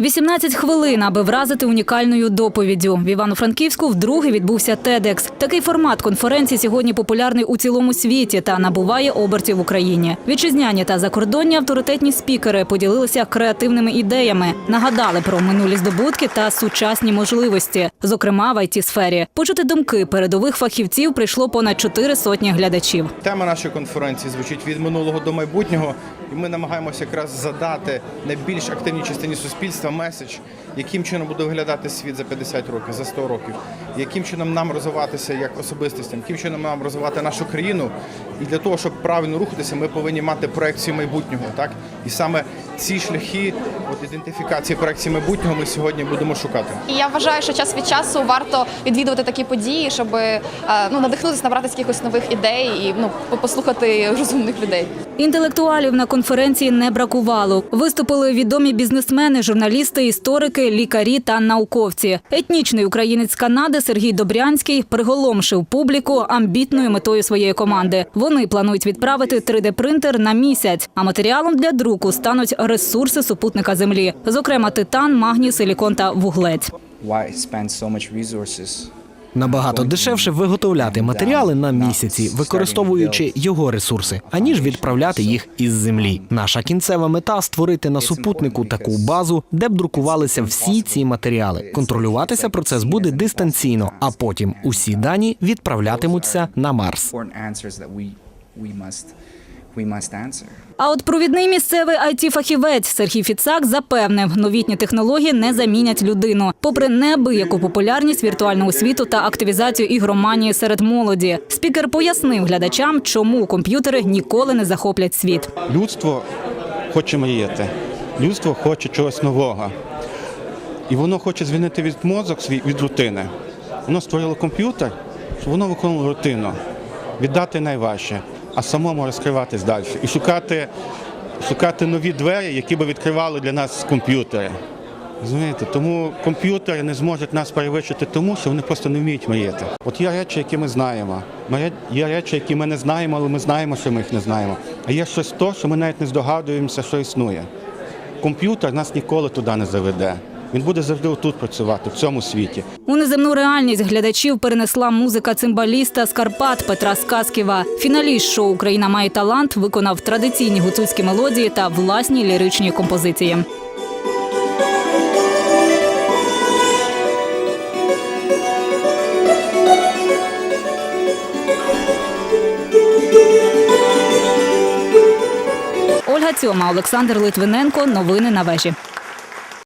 18 хвилин, аби вразити унікальною доповіддю. В Івано-Франківську вдруге відбувся TEDx. Такий формат конференції сьогодні популярний у цілому світі та набуває обертів в Україні. Вітчизняні та закордонні авторитетні спікери поділилися креативними ідеями, нагадали про минулі здобутки та сучасні можливості, зокрема в it сфері Почути думки передових фахівців прийшло понад чотири сотні глядачів. Тема нашої конференції звучить від минулого до майбутнього, і ми намагаємося якраз задати найбільш активній частині суспільства меседж, яким чином буде виглядати світ за 50 років, за 100 років, яким чином нам розвиватися як особистостям, яким чином нам розвивати нашу країну. І для того, щоб правильно рухатися, ми повинні мати проекцію майбутнього. Так і саме ці шляхи, от ідентифікації проекції майбутнього, ми сьогодні будемо шукати. І я вважаю, що час від часу варто відвідувати такі події, щоб е, ну надихнутися, набратися якихось нових ідей і ну послухати розумних людей. Інтелектуалів на конференції не бракувало. Виступили відомі бізнесмени, журналісти, історики, лікарі та науковці. Етнічний українець Канади Сергій Добрянський приголомшив публіку амбітною метою своєї команди. Вони планують відправити 3D-принтер на місяць, а матеріалом для друку стануть ресурси супутника Землі, зокрема титан, магній, силікон та вуглець. Набагато дешевше виготовляти матеріали на місяці, використовуючи його ресурси, аніж відправляти їх із землі. Наша кінцева мета створити на супутнику таку базу, де б друкувалися всі ці матеріали. Контролюватися процес буде дистанційно, а потім усі дані відправлятимуться на Марс. We must we must answer А от провідний місцевий it фахівець Сергій Фіцак запевнив, новітні технології не замінять людину, попри неабияку популярність віртуального світу та активізацію ігроманії серед молоді. Спікер пояснив глядачам, чому комп'ютери ніколи не захоплять світ. Людство хоче мріяти, людство хоче чогось нового. І воно хоче звільнити від мозок свій від рутини. Воно створило комп'ютер, щоб воно виконувало рутину, віддати найважче, а самому розкриватись далі і шукати, шукати нові двері, які би відкривали для нас комп'ютери. Розумієте? Тому комп'ютери не зможуть нас перевищити тому, що вони просто не вміють мріяти. От є речі, які ми знаємо. Є речі, які ми не знаємо, але ми знаємо, що ми їх не знаємо. А є щось то, що ми навіть не здогадуємося, що існує. Комп'ютер нас ніколи туди не заведе. Він буде завжди тут працювати, в цьому світі. У неземну реальність глядачів перенесла музика цимбаліста з Карпат Петра Сказківа. Фіналіст шоу Україна має талант виконав традиційні гуцульські мелодії та власні ліричні композиції. Ольга Цьома, Олександр Литвиненко. Новини на вежі.